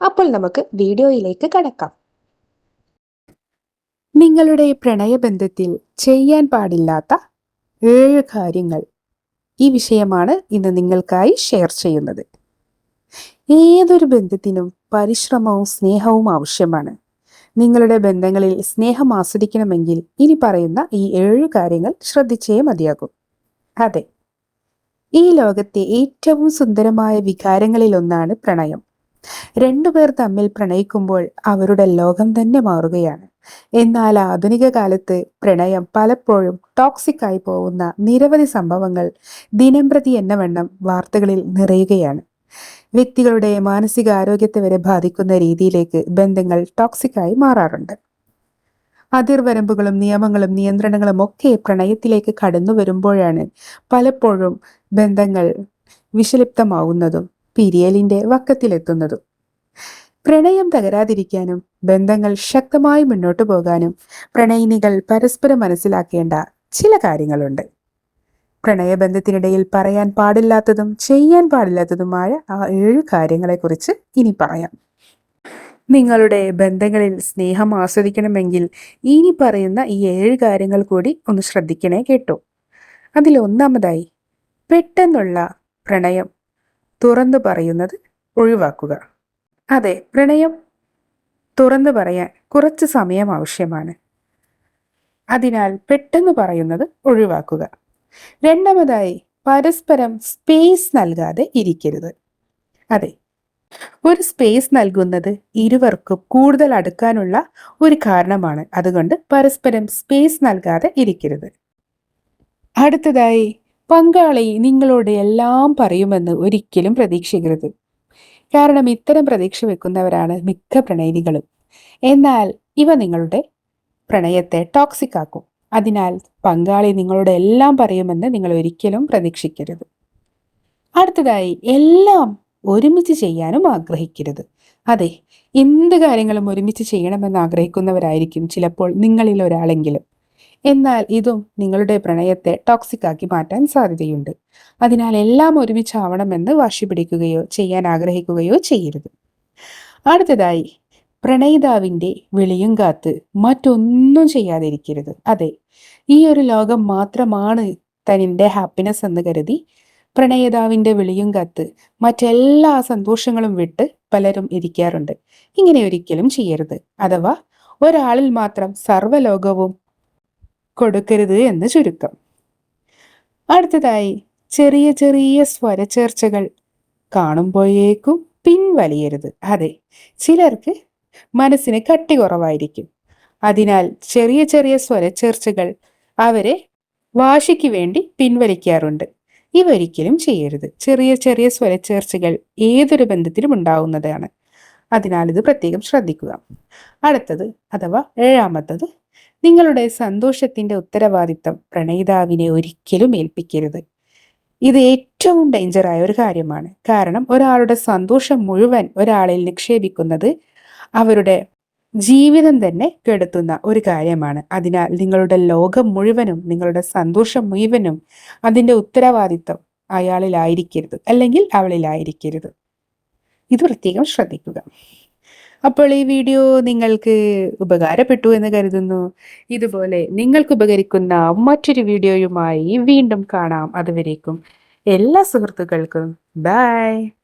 അപ്പോൾ നമുക്ക് വീഡിയോയിലേക്ക് കടക്കാം. നിങ്ങളുടെ പ്രണയബന്ധത്തിൽ ചെയ്യാൻ പാടില്ലാത്ത ഏഴ് കാര്യങ്ങൾ. ഈ വിഷയമാണ് ഇന്ന് നിങ്ങൾക്കായി ഷെയർ ചെയ്യുന്നത്. ഏതൊരു ബന്ധത്തിനും പരിശ്രമവും സ്നേഹവും ആവശ്യമാണ്. നിങ്ങളുടെ ബന്ധങ്ങളിൽ സ്നേഹം ആസ്വദിക്കണമെങ്കിൽ ഇനി പറയുന്ന ഈ ഏഴ് കാര്യങ്ങൾ ശ്രദ്ധിച്ചേ മതിയാകും. അതെ ഈ ലോകത്തെ ഏറ്റവും സുന്ദരമായ വികാരങ്ങളിലൊന്നാണ് പ്രണയം. രണ്ടുപേർ തമ്മിൽ പ്രണയിക്കുമ്പോൾ അവരുടെ ലോകം തന്നെ മാറുകയാണ്. എന്നാൽ ആധുനിക കാലത്ത് പ്രണയം പലപ്പോഴും ടോക്സിക് ആയി പോകുന്ന നിരവധി സംഭവങ്ങൾ ദിനംപ്രതി എന്നവണ്ണം വാർത്തകളിൽ നിറയുകയാണ്. വ്യക്തികളുടെ മാനസിക ആരോഗ്യത്തെ വരെ ബാധിക്കുന്ന രീതിയിലേക്ക് ബന്ധങ്ങൾ ടോക്സിക് ആയി മാറാറുണ്ട്. അതിർവരമ്പുകളും നിയമങ്ങളും നിയന്ത്രണങ്ങളും ഒക്കെ പ്രണയത്തിലേക്ക് കടന്നു വരുമ്പോഴാണ് പലപ്പോഴും ബന്ധങ്ങൾ വിഷലിപ്തമാവുന്നതും പിരിയലിന്റെ വക്കത്തിലെത്തുന്നതും. പ്രണയം തകരാതിരിക്കാനും ബന്ധങ്ങൾ ശക്തമായി മുന്നോട്ടു പോകാനും പ്രണയിനികൾ പരസ്പരം മനസ്സിലാക്കേണ്ട ചില കാര്യങ്ങളുണ്ട്. പ്രണയബന്ധത്തിനിടയിൽ പറയാൻ പാടില്ലാത്തതും ചെയ്യാൻ പാടില്ലാത്തതുമായ ആ ഏഴ് കാര്യങ്ങളെക്കുറിച്ച് ഇനി പറയാം. നിങ്ങളുടെ ബന്ധങ്ങളിൽ സ്നേഹം ആസ്വദിക്കണമെങ്കിൽ ഇനി പറയുന്ന ഈ ഏഴ് കാര്യങ്ങൾ കൂടി ഒന്ന് ശ്രദ്ധിക്കണേ കേട്ടോ. അതിൽ ഒന്നാമതായി പെട്ടെന്നുള്ള പ്രണയം. തുറന്നു പറയുന്നത് ഒഴിവാക്കുക. അതെ പ്രണയം തുറന്നു പറയാൻ കുറച്ച് സമയം ആവശ്യമാണ്. അതിനാൽ പെട്ടെന്ന് പറയുന്നത് ഒഴിവാക്കുക. രണ്ടാമതായി പരസ്പരം സ്പേസ് നൽകാതെ ഇരിക്കരുത്. അതെ ഒരു സ്പേസ് നൽകുന്നത് ഇരുവർക്കും കൂടുതൽ അടുക്കാനുള്ള ഒരു കാരണമാണ്. അതുകൊണ്ട് പരസ്പരം സ്പേസ് നൽകാതെ ഇരിക്കരുത്. അടുത്തതായി പങ്കാളി നിങ്ങളോട് എല്ലാം പറയുമെന്ന് ഒരിക്കലും പ്രതീക്ഷിക്കരുത്. കാരണം ഇത്തരം പ്രതീക്ഷ വെക്കുന്നവരാണ് മിക്ക പ്രണയിനികളും. എന്നാൽ ഇവ നിങ്ങളുടെ പ്രണയത്തെ ടോക്സിക് ആക്കും. അതിനാൽ പങ്കാളി നിങ്ങളോട് എല്ലാം പറയുമെന്ന് നിങ്ങൾ ഒരിക്കലും പ്രതീക്ഷിക്കരുത്. അടുത്തതായി എല്ലാം ഒരുമിച്ച് ചെയ്യാനും ആഗ്രഹിക്കരുത്. അതെ എന്ത് കാര്യങ്ങളും ഒരുമിച്ച് ചെയ്യണമെന്ന് ആഗ്രഹിക്കുന്നവരായിരിക്കും ചിലപ്പോൾ നിങ്ങളിൽ ഒരാളെങ്കിലും. എന്നാൽ ഇതും നിങ്ങളുടെ പ്രണയത്തെ ടോക്സിക് ആക്കി മാറ്റാൻ സാധ്യതയുണ്ട്. അതിനാൽ എല്ലാം ഒരുമിച്ചാവണമെന്ന് വാശി പിടിക്കുകയോ ചെയ്യാൻ ആഗ്രഹിക്കുകയോ ചെയ്യരുത്. അടുത്തതായി പ്രണയിതാവിന്റെ വിളിയും കാത്ത് മറ്റൊന്നും ചെയ്യാതിരിക്കരുത്. അതെ ഈ ഒരു ലോകം മാത്രമാണ് തനിന്റെ ഹാപ്പിനെസ് എന്ന് കരുതി പ്രണയിതാവിന്റെ വിളിയും കാത്ത് മറ്റെല്ലാ സന്തോഷങ്ങളും വിട്ട് പലരും ഇരിക്കാറുണ്ട്. ഇങ്ങനെ ഒരിക്കലും ചെയ്യരുത്. അഥവാ ഒരാളിൽ മാത്രം സർവലോകവും കൊടുക്കരുത് എന്ന് ചുരുക്കം. അടുത്തതായി ചെറിയ ചെറിയ സ്വരചേർച്ചകൾ കാണുമ്പോഴേക്കും പിൻവലിയരുത്. അതെ ചിലർക്ക് മനസ്സിന് കട്ടി കുറവായിരിക്കും. അതിനാൽ ചെറിയ ചെറിയ സ്വരച്ചേർച്ചകൾ അവരെ വാശിക്ക് വേണ്ടി പിൻവലിക്കാറുണ്ട്. ഇവരിക്കലും ചെയ്യരുത്. ചെറിയ ചെറിയ സ്വരച്ചേർച്ചകൾ ഏതൊരു ബന്ധത്തിലും ഉണ്ടാവുന്നതാണ്. അതിനാൽ ഇത് പ്രത്യേകം ശ്രദ്ധിക്കുക. അടുത്തത് അഥവാ ഏഴാമത്തത് നിങ്ങളുടെ സന്തോഷത്തിന്റെ ഉത്തരവാദിത്തം പ്രണയിതാവിനെ ഒരിക്കലും ഏൽപ്പിക്കരുത്. ഇത് ഏറ്റവും ഡേഞ്ചറായ ഒരു കാര്യമാണ്. കാരണം ഒരാളുടെ സന്തോഷം മുഴുവൻ ഒരാളിൽ നിക്ഷേപിക്കുന്നത് അവരുടെ ജീവിതം തന്നെ കെടുത്തുന്ന ഒരു കാര്യമാണ്. അതിനാൽ നിങ്ങളുടെ ലോകം മുഴുവനും നിങ്ങളുടെ സന്തോഷം മുഴുവനും അതിന്റെ ഉത്തരവാദിത്തം അയാളിലായിരിക്കരുത്. അല്ലെങ്കിൽ അവളിലായിരിക്കരുത്. ഇത് പ്രത്യേകം ശ്രദ്ധിക്കുക. അപ്പോൾ ഈ വീഡിയോ നിങ്ങൾക്ക് ഉപകാരപ്പെട്ടു എന്ന് കരുതുന്നു. ഇതുപോലെ നിങ്ങൾക്ക് ഉപകരിക്കുന്ന മറ്റൊരു വീഡിയോയുമായി വീണ്ടും കാണാം. അതുവരേക്കും എല്ലാ സുഹൃത്തുക്കൾക്കും. ബൈ